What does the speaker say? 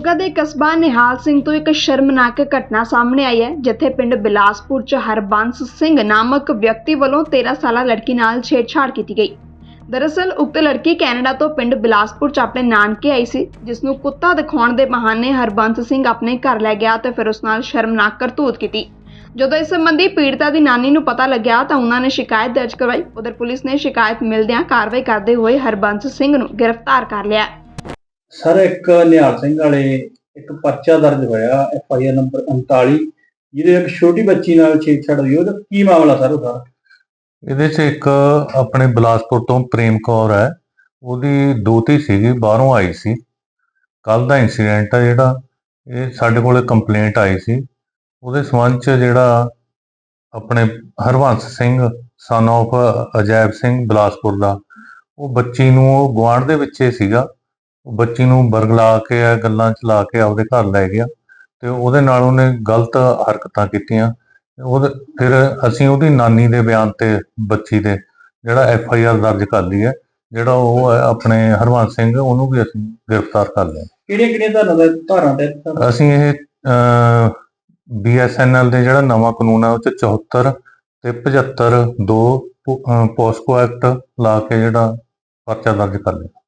ਮੋਗਾ ਦੇ ਕਸਬਾ ਨਿਹਾਲ ਸਿੰਘ ਤੋਂ ਇੱਕ ਸ਼ਰਮਨਾਕ ਘਟਨਾ ਸਾਹਮਣੇ ਆਈ ਹੈ, ਜਿੱਥੇ ਪਿੰਡ ਬਿਲਾਸਪੁਰ 'ਚ ਹਰਬੰਸ ਸਿੰਘ ਨਾਮਕ ਵਿਅਕਤੀ ਵੱਲੋਂ 13 ਸਾਲਾ ਲੜਕੀ ਨਾਲ ਛੇੜਛਾੜ ਕੀਤੀ ਗਈ। ਦਰਅਸਲ, ਉਕਤ ਲੜਕੀ ਕੈਨੇਡਾ ਤੋਂ ਪਿੰਡ ਬਿਲਾਸਪੁਰ 'ਚ ਆਪਣੇ ਨਾਨਕੇ ਆਈ ਸੀ ਜਿਸ ਨੂੰ ਕੁੱਤਾ ਦਿਖਾਉਣ ਦੇ ਬਹਾਨੇ ਹਰਬੰਸ ਸਿੰਘ ਆਪਣੇ ਘਰ ਲੈ ਗਿਆ ਤੇ ਫਿਰ ਉਸ ਨਾਲ ਸ਼ਰਮਨਾਕ ਕਰਤੂਤ ਕੀਤੀ। ਜਦੋਂ ਇਸ ਸੰਬੰਧੀ ਪੀੜਤਾ ਦੀ ਨਾਨੀ ਨੂੰ ਪਤਾ ਲੱਗਿਆ ਤਾਂ ਉਹਨਾਂ ਨੇ ਸ਼ਿਕਾਇਤ ਦਰਜ ਕਰਵਾਈ। ਉਧਰ ਪੁਲਿਸ ਨੇ ਸ਼ਿਕਾਇਤ ਮਿਲਦਿਆਂ ਕਾਰਵਾਈ ਕਰਦੇ ਹੋਏ ਹਰਬੰਸ ਸਿੰਘ ਨੂੰ ਗ੍ਰਿਫਤਾਰ ਕਰ ਲਿਆ। ਸਰ, ਇੱਕ ਨਿਹਾਲ ਸਿੰਘ ਵਾਲੇ ਇੱਕ ਪਰਚਾ ਦਰਜ ਹੋਇਆ ਐਫ ਆਈ ਆਰ ਨੰਬਰ 39 ਜਿਹਦੇ ਇੱਕ ਛੋਟੀ ਬੱਚੀ ਨਾਲ ਛੇੜਛਾੜ ਹੋਈ, ਉਹਦਾ ਕੀ ਮਾਮਲਾ ਸਰ ਉਹਦਾ ਇਹਦੇ 'ਚ ਇੱਕ ਆਪਣੇ ਬਿਲਾਸਪੁਰ ਤੋਂ ਪ੍ਰੇਮ ਕੌਰ ਹੈ, ਉਹਦੀ ਦੋਤੀ ਸੀਗੀ, ਬਾਹਰੋਂ ਆਈ ਸੀ। ਕੱਲ ਦਾ ਇਨਸੀਡੈਂਟ ਆ ਜਿਹੜਾ, ਇਹ ਸਾਡੇ ਕੋਲੇ ਕੰਪਲੇਂਟ ਆਈ ਸੀ। ਉਹਦੇ ਸੰਬੰਧ 'ਚ ਜਿਹੜਾ ਆਪਣੇ ਹਰਵੰਸ ਸਿੰਘ ਸਨ of ਅਜੈਬ ਸਿੰਘ ਬਿਲਾਸਪੁਰ ਦਾ, ਉਹ ਬੱਚੀ ਨੂੰ ਉਹ ਗੁਆਂਢ ਦੇ ਵਿੱਚ ਸੀਗਾ। ਉਹ ਬੱਚੀ ਨੂੰ ਬਰਗਲਾ ਕੇ ਆ ਗੱਲਾਂ ਚ ਲਾ ਕੇ ਆਪਦੇ ਘਰ ਲੈ ਗਿਆ ਤੇ ਉਹਦੇ ਨਾਲ ਉਹਨੇ ਗਲਤ ਹਰਕਤਾਂ ਕੀਤੀਆਂ। ਉਹਦੇ ਫਿਰ ਅਸੀਂ ਉਹਦੀ ਨਾਨੀ ਦੇ ਬਿਆਨ ਤੇ ਬੱਚੀ ਦੇ ਜਿਹੜਾ ਐਫ ਆਈ ਆਰ ਦਰਜ ਕਰ ਲਈ ਹੈ ਜਿਹੜਾ ਉਹ ਆਪਣੇ ਹਰਵੰਸ ਸਿੰਘ ਉਹਨੂੰ ਵੀ ਅਸੀਂ ਗ੍ਰਿਫਤਾਰ ਕਰ ਲਿਆ। ਕਿਹੜੀਆਂ ਕਿਹੜੀਆਂ ਧਾਰਾਂ ਦਾ ਧਾਰਾਂ ਤੇ ਅਸੀਂ ਇਹ ਬੀ ਐਸ ਐਨ ਐਲ ਦੇ ਜਿਹੜਾ ਨਵਾਂ ਕਾਨੂੰਨ ਹੈ ਉਹ ਚ 74 ਤੇ 75 ਦੋ ਪੋਸਕੋ ਐਕਟ ਲਾ ਕੇ ਜਿਹੜਾ ਪਰਚਾ ਦਰਜ ਕਰ ਲਿਆ।